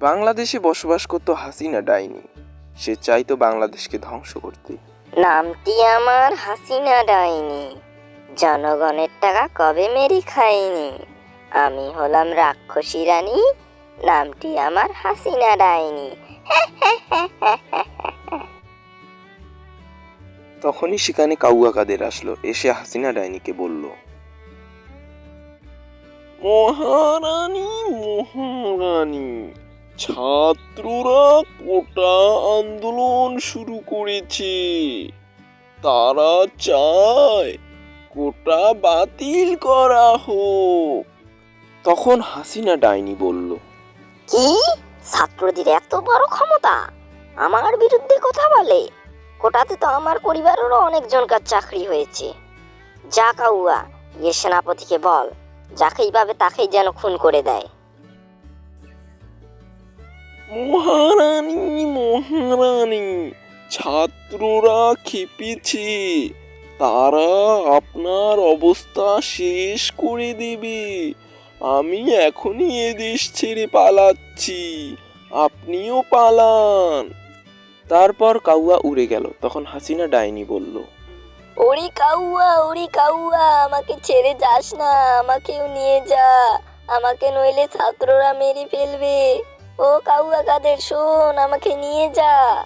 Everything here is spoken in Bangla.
বাংলাদেশে বসবাস করত হাসিনা ডাইনি। সে চাইতো বাংলাদেশকে ধ্বংস করতে। নামটি আমার হাসিনা ডাইনি। জনগণের টাকা কবে মেরি খাইনি? আমি হলাম রাক্ষসী রানী নামটি আমার হাসিনা ডাইনি। তখনই সেখানে কাউয়া কাদের আসলো এসে হাসিনা ডাইনিকে বলল মহারানী মহারানী, ছাত্ররা কোটা আন্দোলন শুরু করেছে। তারা চায় কোটা বাতিল করা হোক। তখন হাসিনা ডাইনি বলল, কি? ছাত্রদের এত বড় ক্ষমতা? আমার বিরুদ্ধে কথা বলে? কোটাতে তো আমার পরিবারেরও অনেকজনকার চাকরি হয়েছে। যা কাউয়া গিয়ে সেনাপতিকে বল। যাকেই পাবে তাকেই যেন খুন করে দেয়। মহারানী মহারানী, ছাত্ররা খেপেছে। তারা আপনার অবস্থা শেষ করে দেবে। আমি এখনই এ দেশ ছেড়ে পালাচ্ছি। আপনিও পালান। তারপর কাউয়া উড়ে গেল। তখন হাসিনা ডাইনি বলল ওরে কাউয়া ওরে কাউয়া, আমাকে ছেড়ে যাস না, আমাকেও নিয়ে যা। আমাকে নইলে ছাত্ররা মেরে ফেলবে। ও কাউয়া কাদের, শোন, আমাকে নিয়ে যা।